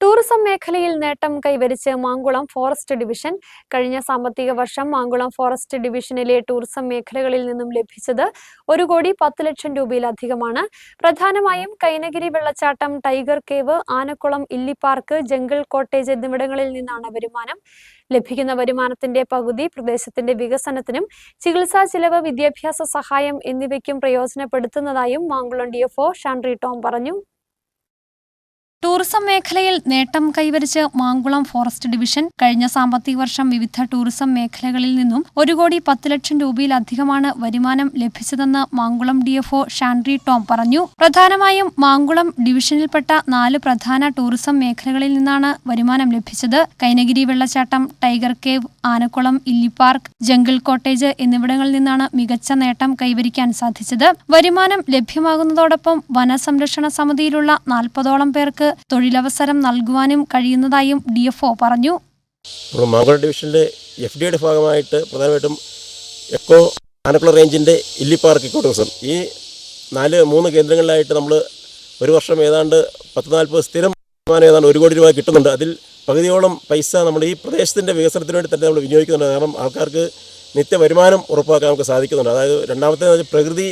Tourism മേഖലയിൽ നേട്ടം കൈവരിച്ച് Mankulam forest division. കഴിഞ്ഞ സാമ്പത്തിക വർഷം മാങ്കുളം ഫോറസ്റ്റ് ഡിവിഷനിലെ ടൂറിസം മേഖലകളിൽ നിന്നും ലഭിച്ചത് ഒരു കോടി പത്ത് ലക്ഷം രൂപയിലധികമാണ്. പ്രധാനമായും കൈനഗിരി വെള്ളച്ചാട്ടം ടൈഗർ കേവ് ആനക്കുളം ഇല്ലി പാർക്ക് ജംഗിൾ കോട്ടേജ് എന്നിവിടങ്ങളിൽ നിന്നാണ് വരുമാനം ലഭിക്കുന്ന വരുമാനത്തിന്റെ പകുതി. പ്രദേശത്തിന്റെ വികസനത്തിനും ചികിത്സാ ചിലവ് വിദ്യാഭ്യാസ സഹായം എന്നിവയ്ക്കും പ്രയോജനപ്പെടുത്തുന്നതായും മാങ്കുളം ഡിഎഫ്ഒ ഷാൻഡ്രി ടോം പറഞ്ഞു. ടൂറിസം മേഖലയിൽ നേട്ടം കൈവരിച്ച് മാങ്കുളം ഫോറസ്റ്റ് ഡിവിഷൻ കഴിഞ്ഞ സാമ്പത്തിക വർഷം വിവിധ ടൂറിസം മേഖലകളിൽ നിന്നും ഒരു കോടി പത്ത് ലക്ഷം രൂപയിലധികമാണ് വരുമാനം ലഭിച്ചതെന്ന് മാങ്കുളം ഡിഎഫ്ഒ ഷാൻഡ്രി ടോം പറഞ്ഞു. പ്രധാനമായും മാങ്കുളം ഡിവിഷനിൽപ്പെട്ട നാല് പ്രധാന ടൂറിസം മേഖലകളിൽ നിന്നാണ് വരുമാനം ലഭിച്ചത്. കൈനഗിരി വെള്ളച്ചാട്ടം tiger cave Anakkulam ഇല്ലിപ്പാർക്ക് jungle cottage എന്നിവിടങ്ങളിൽ നിന്നാണ് മികച്ച നേട്ടം കൈവരിക്കാൻ സാധിച്ചത്. വരുമാനം ലഭ്യമാകുന്നതോടൊപ്പം വനസംരക്ഷണ സമിതിയിലുള്ള നാൽപ്പതോളം പേർക്ക് തൊഴിലവസരം നൽകുവാനും കഴിയുന്നതായും ഡിഎഫ്ഒ പറഞ്ഞു. മാങ്കുളം ഡിവിഷനിലെ എഫ് ഡിയുടെ ഭാഗമായിട്ട് പ്രധാനമായിട്ടും എക്കോ ആനക്കുള റേഞ്ചിന്റെ ഇല്ലിപ്പാർക്ക് ഇക്കോ ടൂറിസം ഈ നാല് മൂന്ന് കേന്ദ്രങ്ങളിലായിട്ട് നമ്മൾ ഒരു വർഷം ഏതാണ്ട് പത്ത് നാൽപ്പത് സ്ഥിരം വരുമാനം ഏതാണ്ട് ഒരു കോടി രൂപ കിട്ടുന്നുണ്ട്. അതിൽ പകുതിയോളം പൈസ നമ്മൾ ഈ പ്രദേശത്തിന്റെ വികസനത്തിന് വേണ്ടി തന്നെ നമ്മൾ വിനിയോഗിക്കുന്നുണ്ട്. കാരണം ആൾക്കാർക്ക് നിത്യ വരുമാനം ഉറപ്പാക്കാൻ നമുക്ക് സാധിക്കുന്നുണ്ട്. അതായത് രണ്ടാമത്തെ പ്രകൃതി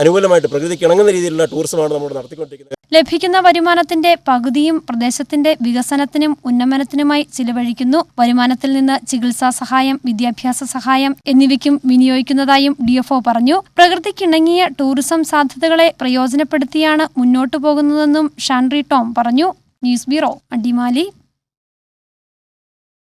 അനുകൂലമായിട്ട് പ്രകൃതിക്ക് ഇണങ്ങുന്ന രീതിയിലുള്ള ടൂറിസമാണ് നമ്മൾ നടത്തിക്കൊണ്ടിരിക്കുന്നത്. ലഭിക്കുന്ന വരുമാനത്തിന്റെ പകുതിയും പ്രദേശത്തിന്റെ വികസനത്തിനും ഉന്നമനത്തിനുമായി ചിലവഴിക്കുന്നു. വരുമാനത്തിൽ നിന്ന് ചികിത്സാ സഹായം വിദ്യാഭ്യാസ സഹായം എന്നിവയ്ക്കും വിനിയോഗിക്കുന്നതായും ഡിഎഫ്ഒ പറഞ്ഞു. പ്രകൃതിക്കിണങ്ങിയ ടൂറിസം സാധ്യതകളെ പ്രയോജനപ്പെടുത്തിയാണ് മുന്നോട്ടു പോകുന്നതെന്നും ഷാൻറി ടോം പറഞ്ഞു. News bureau Adimali.